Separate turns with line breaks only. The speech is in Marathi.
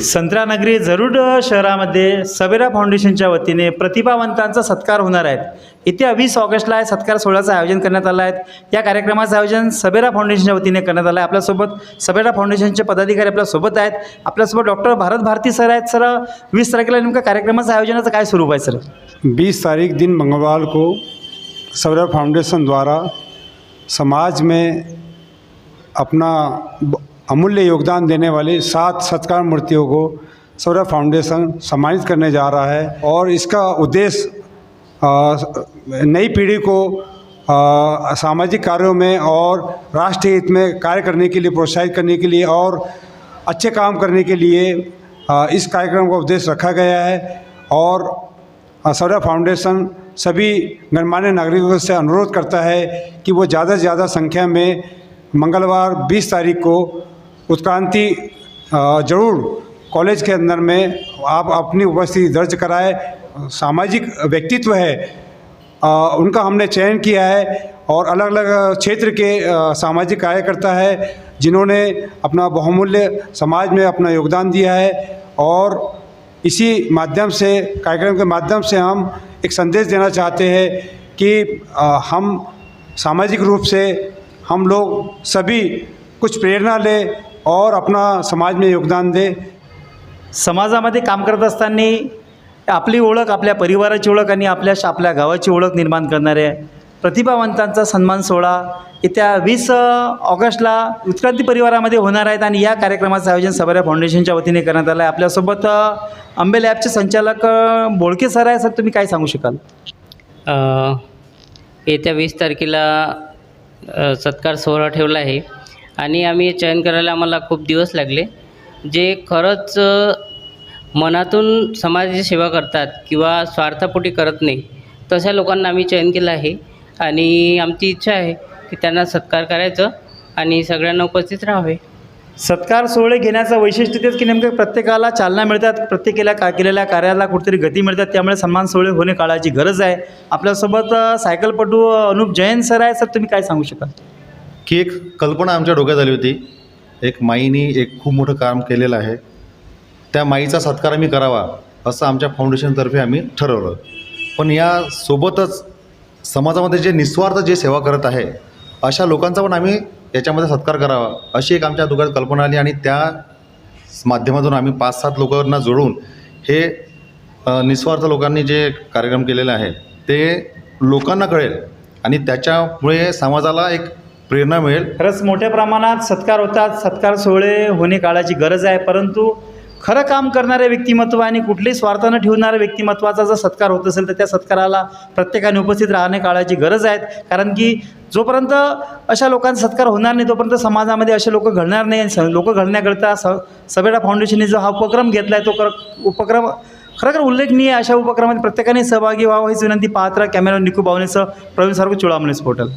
संत्रानगरी जरूड शहरामध्ये सवेरा फाउंडेशनच्या वतीने प्रतिभावंतांचा सत्कार होणार आहेत येत्या वीस ऑगस्टला या सत्कार सोहळ्याचं आयोजन करण्यात आलं आहे. या कार्यक्रमाचं आयोजन सवेरा फाउंडेशनच्या वतीने करण्यात आलं आहे. आपल्यासोबत सवेरा फाउंडेशनचे पदाधिकारी आपल्यासोबत आहेत. आपल्यासोबत डॉक्टर भारत भारती सर आहेत. सर वीस तारखेला नेमकं कार्यक्रमाचं आयोजनाचं काय स्वरूप आहे सर?
बीस तारीख दिन मंगलवार को सवेरा फाउंडेशन द्वारा समाज में अपना ब- अमूल्य योगदान देने वाले सात सत्कार मूर्तियों को सौरभ फाउंडेशन सम्मानित करने जा रहा है और इसका उद्देश्य नई पीढ़ी को सामाजिक कार्यों में और राष्ट्रीय हित में कार्य करने के लिए प्रोत्साहित करने के लिए और अच्छे काम करने के लिए आ, इस कार्यक्रम का उद्देश्य रखा गया है और सौरभ फाउंडेशन सभी गणमान्य नागरिकों से अनुरोध करता है कि वो ज़्यादा से ज़्यादा संख्या में मंगलवार 20 तारीख को उत्क्रांति ज़रूर कॉलेज के अंदर में आप अपनी उपस्थिति दर्ज कराए। सामाजिक व्यक्तित्व है। उनका हमने चयन किया है और अलग अलग क्षेत्र के सामाजिक कार्यकर्ता है जिन्होंने अपना बहुमूल्य समाज में अपना योगदान दिया है और इसी माध्यम से, कार्यक्रम के माध्यम से हम एक संदेश देना चाहते हैं कि हम सामाजिक रूप से हम लोग सभी कुछ प्रेरणा लें और अपना समाज में योगदान दें।
समाजामध्ये काम करत असताना आपली ओळख आपल्या परिवाराची ओळख आणि आपल्या आपल्या गावाची ओळख निर्माण करणारे प्रतिभावंतांचा सन्मान सोहळा येत्या वीस ऑगस्टला उत्क्रांती परिवारामध्ये होणार आहेत आणि या कार्यक्रमाचं आयोजन सबाऱ्या फाउंडेशनच्या वतीने करण्यात आलं आहे आपल्यासोबत अ, आंबे लॅबचे संचालक बोळके सर आहे. सर तुम्ही काय सांगू शकाल?
येत्या वीस तारखेला सत्कार सोहळा ठेवला आहे. आणि आम्ही हे चयन करायला आम्हाला खूप दिवस लागले. जे खरंच मनातून समाजाची सेवा करतात किंवा स्वार्थापोटी करत नाही तशा लोकांना आम्ही चयन केलं आहे. आणि आमची इच्छा आहे की त्यांना सत्कार करायचं आणि सगळ्यांना उपस्थित राहावे.
सत्कार सोहळे घेण्याचं वैशिष्ट्य तेच की नेमकं प्रत्येकाला चालना मिळतात प्रत्येकाला का केलेल्या कार्याला कुठेतरी गती मिळतात त्यामुळे सन्मान सोहळे होणे काळाची गरज आहे. आपल्यासोबत सायकलपटू अनुप जैन सर आहे सर तुम्ही काय सांगू शकाल?
की एक कल्पना आमच्या डोक्यात आली होती. एक माईनी एक खूप मोठं काम केलेलं आहे. त्या माईचा सत्कार आम्ही करावा असं आमच्या फाउंडेशनतर्फे आम्ही ठरवलं. पण यासोबतच समाजामध्ये जे निस्वार्थ जे सेवा करत आहे अशा लोकांचा पण आम्ही याच्यामध्ये सत्कार करावा अशी एक आमच्या डोक्यात कल्पना आली आणि त्या माध्यमातून आम्ही पाच सात लोकांना जोडून हे निस्वार्थ लोकांनी जे कार्यक्रम केलेले आहे ते लोकांना कळेल. आणि त्याच्यामुळे समाजाला एक प्रेरणा मिळेल.
खरंच मोठ्या प्रमाणात सत्कार होतात. सत्कार सोहळे होणे काळाची गरज आहे. परंतु खरं काम करणारे व्यक्तिमत्व आणि कुठलेही स्वार्थ न ठेवणाऱ्या व्यक्तिमत्वाचा जर सत्कार होत असेल तर त्या सत्काराला प्रत्येकाने उपस्थित राहणे काळाची गरज आहे. कारण की जोपर्यंत अशा लोकांचा सत्कार होणार नाही तोपर्यंत समाजामध्ये असे लोक घडणार नाही. आणि लोक घडण्याकरता स सवेडा फाउंडेशनने जो हा उपक्रम घेतला आहे तो कर उपक्रम खरोखर उल्लेखनीय अशा उपक्रमात प्रत्येकाने सहभागी व्हावं हीच विनंती पात्र कॅमेरा निकू बावनेसह प्रवीण सारखं चुळामणीस पोर्टल.